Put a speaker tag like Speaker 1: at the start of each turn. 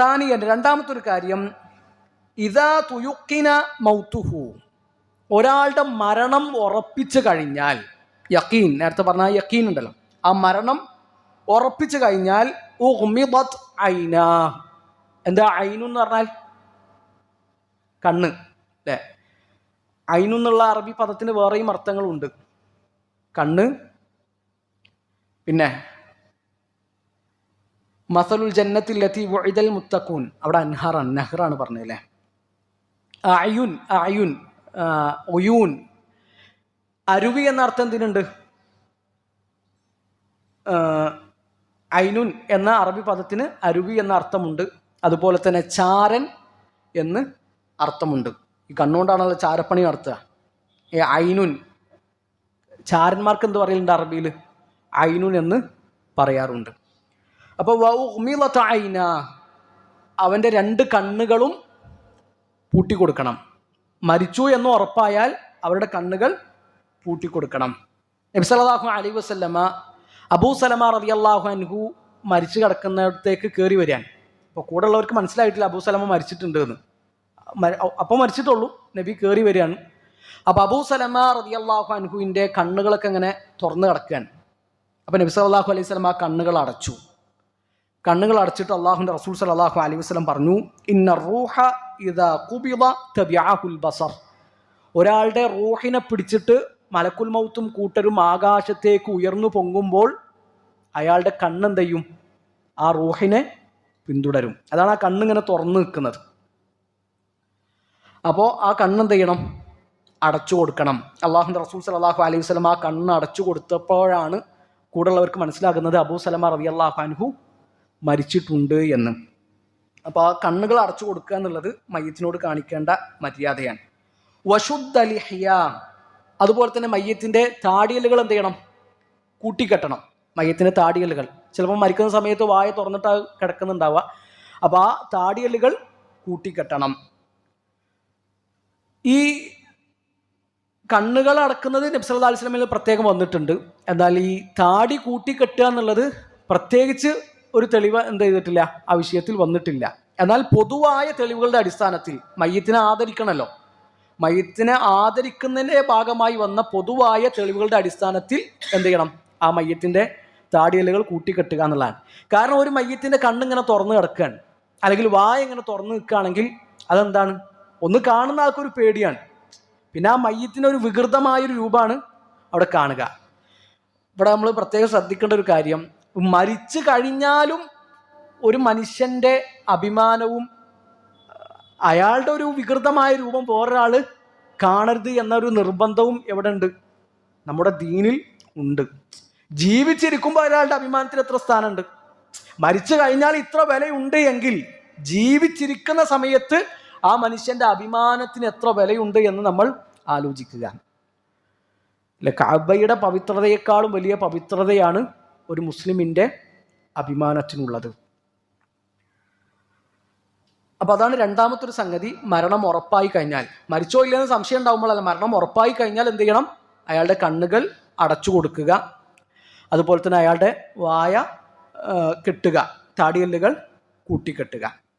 Speaker 1: താനിയൻ രണ്ടാമത്തെ ഒരു കാര്യം ഇതാ തുയുക്കിന മൗത്തുഹു. ഒരാളുടെ മരണം ഉറപ്പിച്ചു കഴിഞ്ഞാൽ യക്കീൻ നേരത്തെ പറഞ്ഞ യക്കീൻ ഉണ്ടല്ലോ ആ മരണം ഉറപ്പിച്ചു കഴിഞ്ഞാൽ ഐന. എന്താ ഐനു എന്ന് പറഞ്ഞാൽ? കണ്ണ് അല്ലേ? ഐനു എന്നുള്ള അറബി പദത്തിന് വേറെയും അർത്ഥങ്ങളുണ്ട്. കണ്ണ് പിന്നെ മസലുൽ ജന്നത്തിൽ ലത്തി വഴുതൽ മുത്തക്കൂൻ അവിടെ അൻഹാറാണ് നെഹ്റാണ് പറഞ്ഞത് അയുൻ അയുൻ ഒയൂൻ. അരുവി എന്ന അർത്ഥം എന്തിനുണ്ട്? ഐനുൻ എന്ന അറബി പദത്തിന് അരുവി എന്ന അർത്ഥമുണ്ട്. അതുപോലെ തന്നെ ചാരൻ എന്ന് അർത്ഥമുണ്ട്. ഈ കണ്ണുകൊണ്ടാണല്ലോ ചാരപ്പണി നടത്തുക. ഈ ഐനുൻ ചാരന്മാർക്ക് എന്ത് പറയലുണ്ട് അറബിയിൽ? ഐനുൻ എന്ന് പറയാറുണ്ട്. അപ്പോൾ ഐന അവന്റെ രണ്ട് കണ്ണുകളും പൂട്ടിക്കൊടുക്കണം. മരിച്ചു എന്ന് ഉറപ്പായാൽ അവരുടെ കണ്ണുകൾ പൂട്ടിക്കൊടുക്കണം. നബി അലി അലൈഹി വസല്ലമ അബൂ സലമ അള്ളാഹു അൻഹു മരിച്ചു കിടക്കുന്നിടത്തേക്ക് കയറി വരികയാണ്. അപ്പോൾ കൂടെ ഉള്ളവർക്ക് മനസ്സിലായിട്ടില്ല അബൂ സലമ മരിച്ചിട്ടുണ്ട് എന്ന് അപ്പോൾ മരിച്ചിട്ടുള്ളൂ. നബി കയറി വരികയാണ്. അപ്പോൾ അബൂ സലമ അള്ളാഹു അൻഹുവിന്റെ കണ്ണുകളൊക്കെ ഇങ്ങനെ തുറന്നു കിടക്കുകയാണ്. അപ്പോൾ നബി സല്ലല്ലാഹു അലൈഹി സ്വലം ആ കണ്ണുകൾ അടച്ചു. കണ്ണുകൾ അടച്ചിട്ട് അള്ളാഹുന്റെ റസൂൽ സലാഹു അലൈഹി വസ്ലം പറഞ്ഞു ഇന്ന റൂഹ ഖുബിദ തബിഅഹുൽ ബസർ. ഒരാളുടെ റൂഹിനെ പിടിച്ചിട്ട് മലക്കുൽ മൗത്തും കൂട്ടരും ആകാശത്തേക്ക് ഉയർന്നു പൊങ്ങുമ്പോൾ അയാളുടെ കണ്ണെന്ത് ചെയ്യും ആ റൂഹിനെ പിന്തുടരും. അതാണ് ആ കണ്ണിങ്ങനെ തുറന്നു നിൽക്കുന്നത്. അപ്പോൾ ആ കണ്ണെന്ത് ചെയ്യണം അടച്ചു കൊടുക്കണം. അള്ളാഹു റസൂൽ സലാഹു അലൈഹി വസ്ലം ആ കണ്ണ് അടച്ചു കൊടുത്തപ്പോഴാണ് കൂടുള്ളവർക്ക് മനസ്സിലാകുന്നത് അബൂ സലമ റബി അള്ളാഹു അൻഹു മരിച്ചിട്ടുണ്ട് എന്ന്. അപ്പോൾ ആ കണ്ണുകൾ അടച്ചു കൊടുക്കുക എന്നുള്ളത് മയ്യത്തിനോട് കാണിക്കേണ്ട മര്യാദയാണ്. വശുദ്ധലിഹ്യ അതുപോലെ തന്നെ മയ്യത്തിന്റെ താടിയലുകൾ എന്ത് ചെയ്യണം? കൂട്ടിക്കെട്ടണം. മയ്യത്തിന്റെ താടിയലുകൾ ചിലപ്പോൾ മരിക്കുന്ന സമയത്ത് വായ തുറന്നിട്ട് കിടക്കുന്നുണ്ടാവുക അപ്പോൾ ആ താടിയലുകൾ കൂട്ടിക്കെട്ടണം. ഈ കണ്ണുകൾ അടക്കുന്നത് നബ്സല്ലാ അലിസ്ലമിൽ പ്രത്യേകം വന്നിട്ടുണ്ട്. എന്നാൽ ഈ താടി കൂട്ടിക്കെട്ടുക എന്നുള്ളത് പ്രത്യേകിച്ച് ഒരു തെളിവ് എന്ത് ചെയ്തിട്ടില്ല? ആ വിഷയത്തിൽ വന്നിട്ടില്ല. എന്നാൽ പൊതുവായ തെളിവുകളുടെ അടിസ്ഥാനത്തിൽ മയ്യത്തിനെ ആദരിക്കണമല്ലോ മയ്യത്തിനെ ആദരിക്കുന്നതിന്റെ ഭാഗമായി വന്ന പൊതുവായ തെളിവുകളുടെ അടിസ്ഥാനത്തിൽ എന്ത് ചെയ്യണം? ആ മയ്യത്തിന്റെ താടിയലുകൾ കൂട്ടിക്കെട്ടുക എന്നുള്ളതാണ്. കാരണം ഒരു മയ്യത്തിന്റെ കണ്ണിങ്ങനെ തുറന്നു കിടക്കുകയാണ്. അല്ലെങ്കിൽ വായ ഇങ്ങനെ തുറന്നു നിൽക്കുകയാണെങ്കിൽ അതെന്താണ്? ഒന്ന് കാണുന്ന ആൾക്കൊരു പേടിയാണ്. പിന്നെ ആ മയ്യത്തിന്റെ ഒരു വികൃതമായൊരു രൂപമാണ് അവിടെ കാണുക. ഇവിടെ നമ്മൾ പ്രത്യേകം ശ്രദ്ധിക്കേണ്ട ഒരു കാര്യം മരിച്ചു കഴിഞ്ഞാലും ഒരു മനുഷ്യന്റെ അഭിമാനവും അയാളുടെ ഒരു വികൃതമായ രൂപം വേറൊരാൾ കാണരുത് എന്നൊരു നിർബന്ധവും എവിടെ ഉണ്ട് നമ്മുടെ ദീനിൽ ഉണ്ട്. ജീവിച്ചിരിക്കുമ്പോൾ അയാളുടെ അഭിമാനത്തിന് എത്ര സ്ഥാനമുണ്ട്? മരിച്ചു കഴിഞ്ഞാൽ ഇത്ര വിലയുണ്ട് എങ്കിൽ ജീവിച്ചിരിക്കുന്ന സമയത്ത് ആ മനുഷ്യന്റെ അഭിമാനത്തിന് എത്ര വിലയുണ്ട് എന്ന് നമ്മൾ ആലോചിക്കുക. അല്ലെ കാബയുടെ പവിത്രതയെക്കാളും വലിയ പവിത്രതയാണ് ഒരു മുസ്ലിമിന്റെ അഭിമാനത്തിനുള്ളത്. അപ്പോൾ അതാണ് രണ്ടാമത്തെ ഒരു സംഗതി. മരണം ഉറപ്പായി കഴിഞ്ഞാൽ. മരിച്ചോ ഇല്ലെന്ന് സംശയം ഉണ്ടാകുമ്പോഴല്ല മരണം ഉറപ്പായി കഴിഞ്ഞാൽ എന്ത് ചെയ്യണം? അയാളുടെ കണ്ണുകൾ അടച്ചു കൊടുക്കുക. അതുപോലെ തന്നെ അയാളുടെ വായ കെട്ടുക. താടിയല്ലുകൾ കൂട്ടിക്കെട്ടുക.